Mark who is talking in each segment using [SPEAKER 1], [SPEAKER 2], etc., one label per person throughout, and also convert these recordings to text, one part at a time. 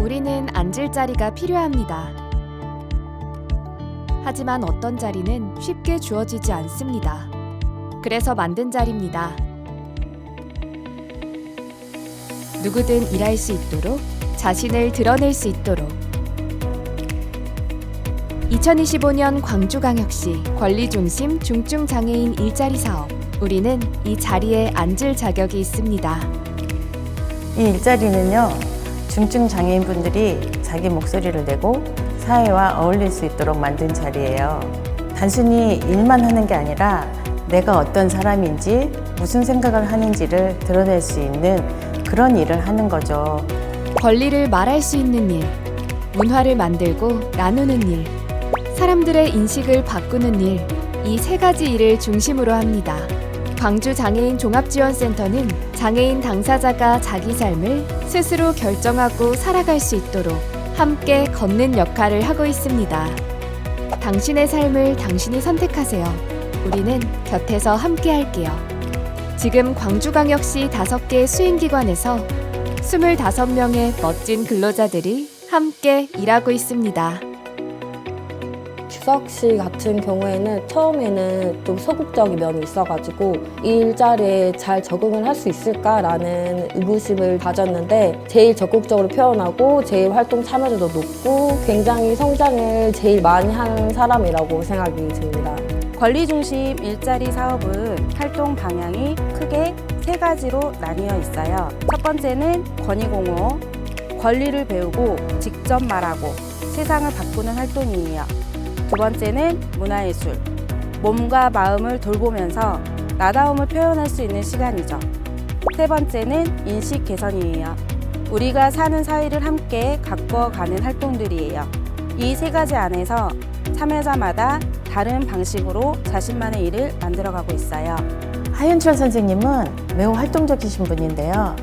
[SPEAKER 1] 우리는 앉을 자리가 필요합니다. 하지만 어떤 자리는 쉽게 주어지지 않습니다. 그래서 만든 자리입니다. 누구든 일할 수 있도록 자신을 드러낼 수 있도록 2025년 광주광역시 권리중심 중증장애인 일자리 사업 우리는 이 자리에 앉을 자격이 있습니다.
[SPEAKER 2] 이 일자리는요, 중증 장애인분들이 자기 목소리를 내고 사회와 어울릴 수 있도록 만든 자리예요. 단순히 일만 하는 게 아니라 내가 어떤 사람인지 무슨 생각을 하는지를 드러낼 수 있는 그런 일을 하는 거죠.
[SPEAKER 1] 권리를 말할 수 있는 일, 문화를 만들고 나누는 일, 사람들의 인식을 바꾸는 일, 이 세 가지 일을 중심으로 합니다. 광주 장애인 종합지원센터는 장애인 당사자가 자기 삶을 스스로 결정하고 살아갈 수 있도록 함께 걷는 역할을 하고 있습니다. 당신의 삶을 당신이 선택하세요. 우리는 곁에서 함께 할게요. 지금 광주광역시 다섯 개 수행기관에서 25명의 멋진 근로자들이 함께 일하고 있습니다.
[SPEAKER 3] 주석씨 같은 경우에는 처음에는 좀 소극적인 면이 있어가지고 이 일자리에 잘 적응을 할 수 있을까라는 의구심을 가졌는데 제일 적극적으로 표현하고 제일 활동 참여도도 높고 굉장히 성장을 제일 많이 하는 사람이라고 생각이 듭니다.
[SPEAKER 4] 권리 중심 일자리 사업은 활동 방향이 크게 세 가지로 나뉘어 있어요. 첫 번째는 권위공호, 권리를 배우고 직접 말하고 세상을 바꾸는 활동이에요. 두 번째는 문화예술, 몸과 마음을 돌보면서 나다움을 표현할 수 있는 시간이죠. 세 번째는 인식 개선이에요. 우리가 사는 사회를 함께 가꿔가는 활동들이에요. 이 세 가지 안에서 참여자마다 다른 방식으로 자신만의 일을 만들어가고 있어요.
[SPEAKER 2] 하윤철 선생님은 매우 활동적이신 분인데요.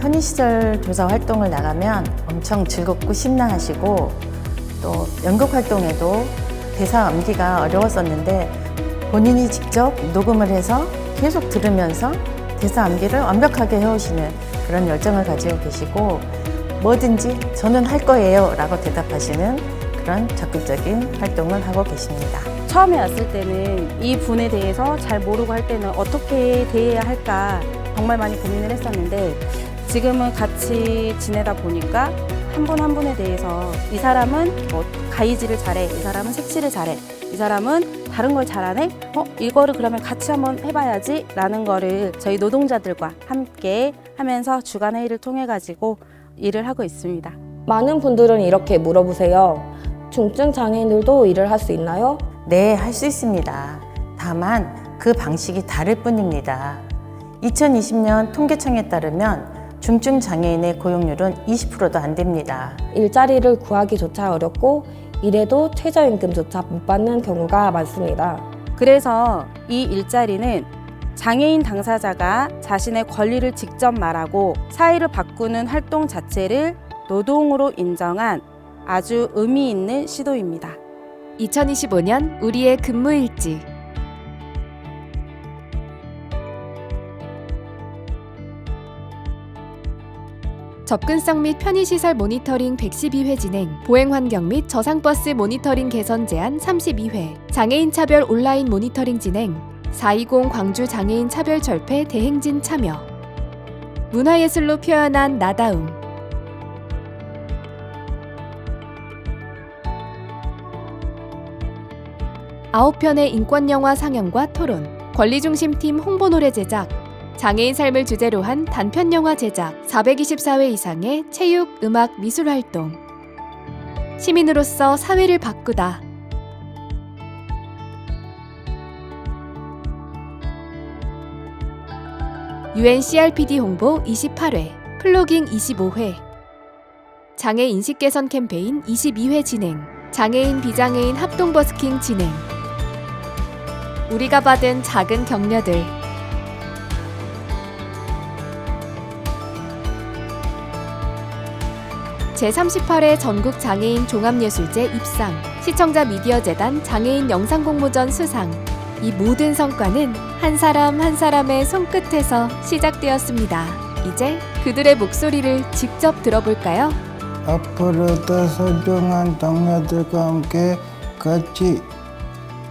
[SPEAKER 2] 현희 시절 교사 활동을 나가면 엄청 즐겁고 신나하시고 또 연극 활동에도 대사 암기가 어려웠었는데 본인이 직접 녹음을 해서 계속 들으면서 대사 암기를 완벽하게 해오시는 그런 열정을 가지고 계시고 뭐든지 저는 할 거예요 라고 대답하시는 그런 적극적인 활동을 하고 계십니다.
[SPEAKER 4] 처음에 왔을 때는 이 분에 대해서 잘 모르고 할 때는 어떻게 대해야 할까 정말 많이 고민을 했었는데 지금은 같이 지내다 보니까 한 분한 분에 대해서 이 사람은 뭐 가위질을 잘해, 이 사람은 색칠을 잘해, 이 사람은 다른 걸 잘하네? 어, 이거를 그러면 같이 한번 해봐야지 라는 거를 저희 노동자들과 함께 하면서 주간 회의를 통해 가지고 일을 하고 있습니다.
[SPEAKER 3] 많은 분들은 이렇게 물어보세요. 중증 장애인들도 일을 할 수 있나요?
[SPEAKER 2] 네, 할 수 있습니다. 다만 그 방식이 다를 뿐입니다. 2020년 통계청에 따르면 중증 장애인의 고용률은 20%도 안 됩니다.
[SPEAKER 3] 일자리를 구하기조차 어렵고 일해도 최저임금조차 못 받는 경우가 많습니다.
[SPEAKER 4] 그래서 이 일자리는 장애인 당사자가 자신의 권리를 직접 말하고 사회를 바꾸는 활동 자체를 노동으로 인정한 아주 의미 있는 시도입니다.
[SPEAKER 1] 2025년 우리의 근무일지 접근성 및 편의시설 모니터링 112회 진행, 보행환경 및 저상버스 모니터링 개선 제안 32회, 장애인 차별 온라인 모니터링 진행, 420 광주 장애인 차별 절패 대행진 참여, 문화예술로 표현한 나다움, 아홉 편의 인권 영화 상영과 토론, 권리중심팀 홍보 노래 제작, 장애인 삶을 주제로 한 단편 영화 제작, 424회 이상의 체육, 음악, 미술 활동. 시민으로서 사회를 바꾸다. UNCRPD 홍보 28회, 플로깅 25회. 장애 인식 개선 캠페인 22회 진행. 장애인 비장애인 합동 버스킹 진행. 우리가 받은 작은 격려들. 제38회 전국 장애인 종합예술제 입상, 시청자 미디어 재단 장애인 영상 공모전 수상. 이 모든 성과는 한 사람 한 사람의 손끝에서 시작되었습니다. 이제 그들의 목소리를 직접 들어볼까요?
[SPEAKER 5] 앞으로도 소중한 동료들과 함께 같이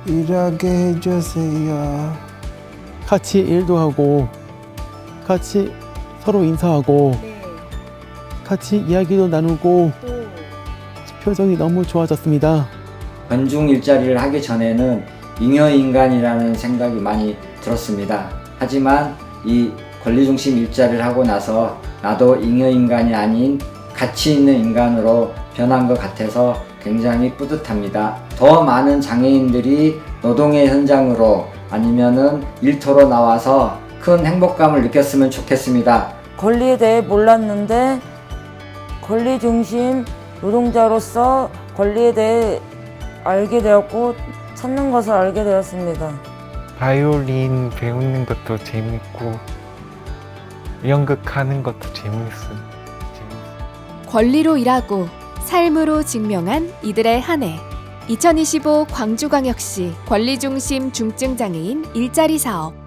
[SPEAKER 5] 일하게 해주세요.
[SPEAKER 6] 같이 일도 하고 같이 서로 인사하고 같이 이야기도 나누고 표정이 너무 좋아졌습니다.
[SPEAKER 7] 건중 일자리를 하기 전에는 잉여인간이라는 생각이 많이 들었습니다. 하지만 이 권리중심 일자리를 하고 나서 나도 잉여인간이 아닌 가치 있는 인간으로 변한 것 같아서 굉장히 뿌듯합니다. 더 많은 장애인들이 노동의 현장으로 아니면은 일터로 나와서 큰 행복감을 느꼈으면 좋겠습니다.
[SPEAKER 8] 권리에 대해 몰랐는데 권리 중심 노동자로서 권리에 대해 알게 되었고 찾는 것을 알게 되었습니다.
[SPEAKER 9] 바이올린 배우는 것도 재밌고 연극하는 것도 재밌어요.
[SPEAKER 1] 권리로 일하고 삶으로 증명한 이들의 한 해. 2025 광주광역시 권리중심 중증장애인 일자리 사업